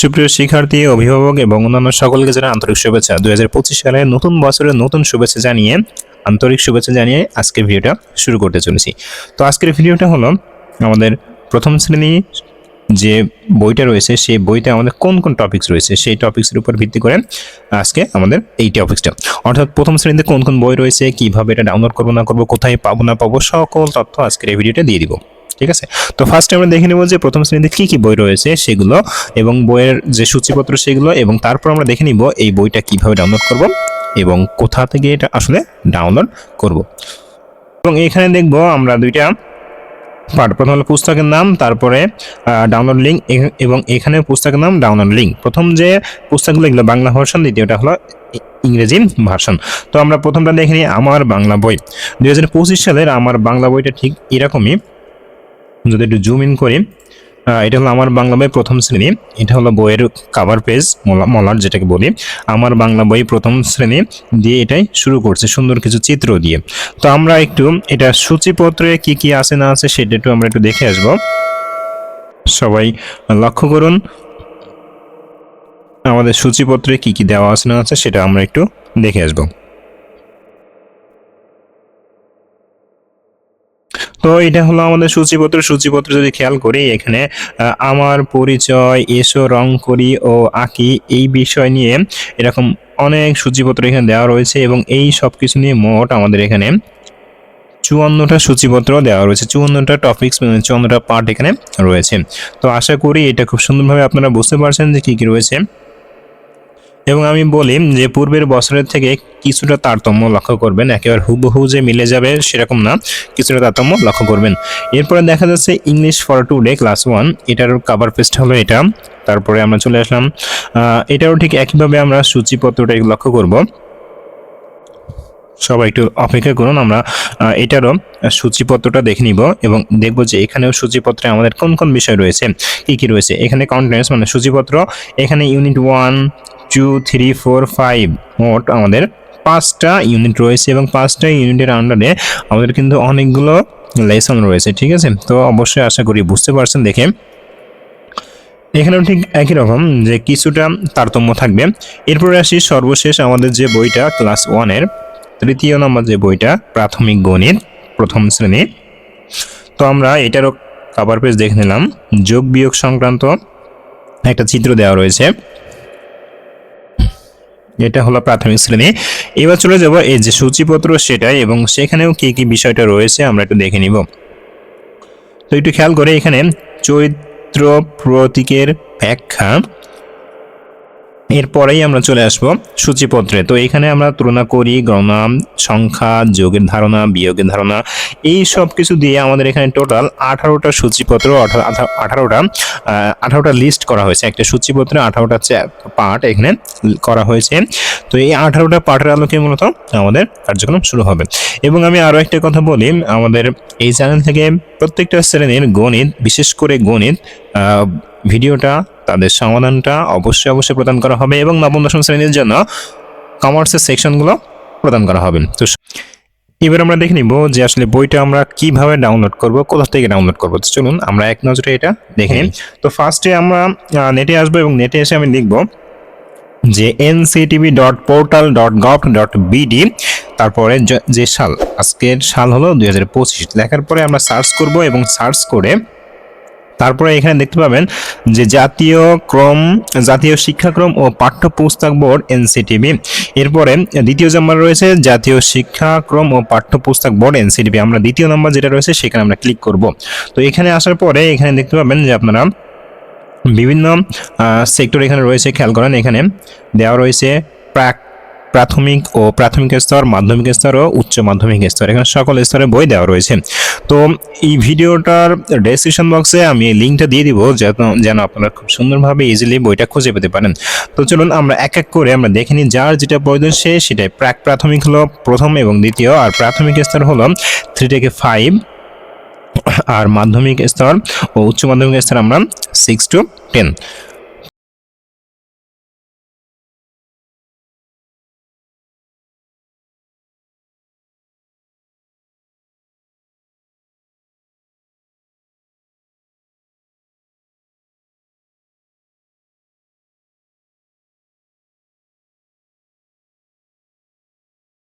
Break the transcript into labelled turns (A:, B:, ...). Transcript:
A: সুপ্রিয় শিক্ষার্থী, অভিভাবক এবং অন্যান্য সকলকে যারা আন্তরিক শুভেচ্ছা। দুই পঁচিশ সালে নতুন বছরের নতুন শুভেচ্ছা জানিয়ে, আন্তরিক শুভেচ্ছা জানিয়ে আজকের ভিডিওটা শুরু করতে চলেছি। তো আজকের ভিডিওটা হলো আমাদের প্রথম শ্রেণি যে বইটা রয়েছে, সেই বইতে আমাদের কোন কোন টপিকস রয়েছে, সেই টপিক্সের উপর ভিত্তি করে আজকে আমাদের এই টপিক্সটা অর্থাৎ প্রথম শ্রেণীতে কোন কোন বই রয়েছে, কীভাবে এটা ডাউনলোড করব না করব, কোথায় পাবো না পাবো, সকল তথ্য আজকের এই ভিডিওটা দিয়ে দিব। ঠিক আছে? তো ফার্স্টে আমরা দেখে নেব যে প্রথম শ্রেণীতে কি কি বই রয়েছে সেগুলো এবং বইয়ের যে সূচিপত্র সেগুলো এবং তারপর আমরা দেখে নিব এই বইটা কীভাবে ডাউনলোড করব এবং কোথা থেকে এটা আসলে ডাউনলোড করব। এবং এখানে দেখব আমরা দুইটা পার্ট প্রথম হলো পুস্তকের নাম, তারপরে ডাউনলোড লিঙ্ক এবং এখানে পুস্তকের নাম ডাউনলোড লিঙ্ক প্রথম যে পুস্তকগুলো এগুলো বাংলা ভার্সন দ্বিতীয়টা হলো ইংরেজি ভার্সন তো আমরা প্রথমটা দেখে নিই আমার বাংলা বই। দুই হাজার পঁচিশ সালের আমার বাংলা বইটা ঠিক এরকমই। যদি একটু জুম ইন করি এটা হলো আমার বাংলা বই প্রথম শ্রেণি। এটা হলো বইয়ের কাভার পেজ মলার যেটাকে বলি। আমার বাংলা বই প্রথম শ্রেণি দিয়ে এটাই শুরু করছে, সুন্দর কিছু চিত্র দিয়ে। তো আমরা একটু এটা সূচিপত্রে কি কি আছে না আছে সেটা একটু আমরা একটু দেখে আসব। সবাই লক্ষ্য করুন। আমাদের সূচিপত্রে কি কি দেওয়া আছে না আছে সেটা আমরা একটু দেখে আসব। তো এটা হলো আমাদের সূচিপত্র। সূচিপত্র যদি খেয়াল করি, এখানে আমার পরিচয়, এসো, রং করি ও আঁকি, এই বিষয় নিয়ে এরকম অনেক সূচিপত্র এখানে দেওয়া রয়েছে এবং এই সব কিছু নিয়ে মোট আমাদের এখানে চুয়ান্নটা সূচিপত্র দেওয়া রয়েছে। চুয়ান্নটা টপিক্স চুয়ান্নটা পার্ট এখানে রয়েছে। তো আশা করি এটা খুব সুন্দরভাবে আপনারা বুঝতে পারছেন যে কী কী রয়েছে। এবং আমি বলি যে পূর্বের বছরের থেকে কিছুটা তারতম্য লক্ষ্য করবেন। একেবারে হুবহু যে মিলে যাবে সেরকম না, কিছুটা তারতম্য লক্ষ্য করবেন। এরপরে দেখা যাচ্ছে English for today class one এটার কাভার পেস্ট হলো এটা। তারপরে আমরা চলে আসলাম এটাও ঠিক একইভাবে আমরা সূচিপত্রটা লক্ষ্য করব। সবাই একটু অপেক্ষা করুন, আমরা এটারও সূচিপত্রটা দেখে নিব এবং দেখব যে এখানেও সূচিপত্রে আমাদের কোন কোন বিষয় রয়েছে, কি কি রয়েছে। এখানে কন্টেন্টস মানে সূচিপত্র, এখানে unit one two three four five মোট আমাদের পাঁচটা ইউনিট রয়েছে এবং পাঁচটা ইউনিটের আন্ডারে আমাদের কিন্তু অনেকগুলো লেসন রয়েছে, ঠিক আছে? তো অবশ্যই আশা করি বুঝতে পারছেন দেখে। এখানেও ঠিক একই রকম যে কিছুটা তারতম্য থাকবে। এরপরে আসি সর্বশেষ আমাদের যে বইটা ক্লাস ওয়ানের তৃতীয় নম্বর যে বইটা প্রাথমিক গণিত, প্রথম শ্রেণি। তো আমরা এটারও কাভার পেজ দেখে নিলাম। যোগ বিয়োগ সংক্রান্ত একটা চিত্র দেওয়া রয়েছে। এটা হলো প্রাথমিক শ্রেণি। এবার চলে যাব এই যে সূচিপত্র সেটাই এবং সেখানেও কি কি বিষয়টা রয়েছে আমরা একটু দেখে নিব। তো একটু খেয়াল করে এখানে চরিত্র প্রতীকের ব্যাখ্যা। এরপরেই আমরা চলে আসব সূচিপত্রে। তো এখানে আমরা তুলনা করি, গণনা সংখ্যা, যোগের ধারণা, বিয়োগের ধারণা, এই সব কিছু দিয়ে আমাদের এখানে টোটাল আঠারোটা সূচিপত্র আঠারোটা আঠারোটা লিস্ট করা হয়েছে। একটা সূচিপত্রে আঠারোটা পার্ট এখানে করা হয়েছে। তো এই আঠারোটা পার্টের আলোকে মূলত আমাদের কার্যক্রম শুরু হবে। এবং আমি আরও একটা কথা বলি, আমাদের এই চ্যানেল থেকে প্রত্যেকটা শ্রেণির গণিত, বিশেষ করে গণিত ভিডিওটা, তাদের সমাধানটা অবশ্যই অবশ্যই প্রদান করা হবে এবং নবম, দশম শ্রেণির জন্য কমার্সের সেকশনগুলো প্রদান করা হবে। তো এবার আমরা দেখে নিব যে আসলে বইটা আমরা কীভাবে ডাউনলোড করব কোথা থেকে ডাউনলোড করব। তো চলুন আমরা এক নজরে এটা দেখে নিই। তো ফার্স্টে আমরা নেটে আসব এবং নেটে এসে আমি লিখব যে NCTB dot portal dot gov dot BD তারপরে যে সাল আজকের সাল হলো দুই হাজার পঁচিশ। লেখার পরে আমরা সার্চ করব এবং সার্চ করে তারপরে এখানে দেখতে পাবেন যে জাতীয় ক্রম, জাতীয় শিক্ষাক্রম ও পাঠ্যপুস্তক বোর্ড এনসিটিভি এরপরে দ্বিতীয় নাম্বার রয়েছে জাতীয় শিক্ষাক্রম ও পাঠ্যপুস্তক বোর্ড এনসিটিভি আমরা দ্বিতীয় নাম্বার যেটা রয়েছে সেখানে আমরা ক্লিক করব। তো এখানে আসার পরে এখানে দেখতে পাবেন যে আপনারা বিভিন্ন সেক্টর এখানে রয়েছে, খেয়াল করেন এখানে দেওয়া রয়েছে প্রাক প্রাথমিক ও প্রাথমিক স্তর, মাধ্যমিক স্তর ও উচ্চ মাধ্যমিক স্তর। এখানে সকল স্তরে বই দেওয়া রয়েছে। তো এই ভিডিওটার ডেসক্রিপশন বক্সে আমি লিঙ্কটা দিয়ে দিব যেন আপনারা খুব সুন্দরভাবে ইজিলি বইটা খুঁজে পেতে পারেন। তো চলুন আমরা এক এক করে আমরা দেখে নিই যার যেটা প্রয়োজন সে সেটাই। প্রাক প্রাথমিক হলো প্রথম এবং দ্বিতীয়, আর প্রাথমিক স্তর হলো থ্রি থেকে ফাইভ আর মাধ্যমিক স্তর ও উচ্চ মাধ্যমিক স্তর আমরা সিক্স টু টেন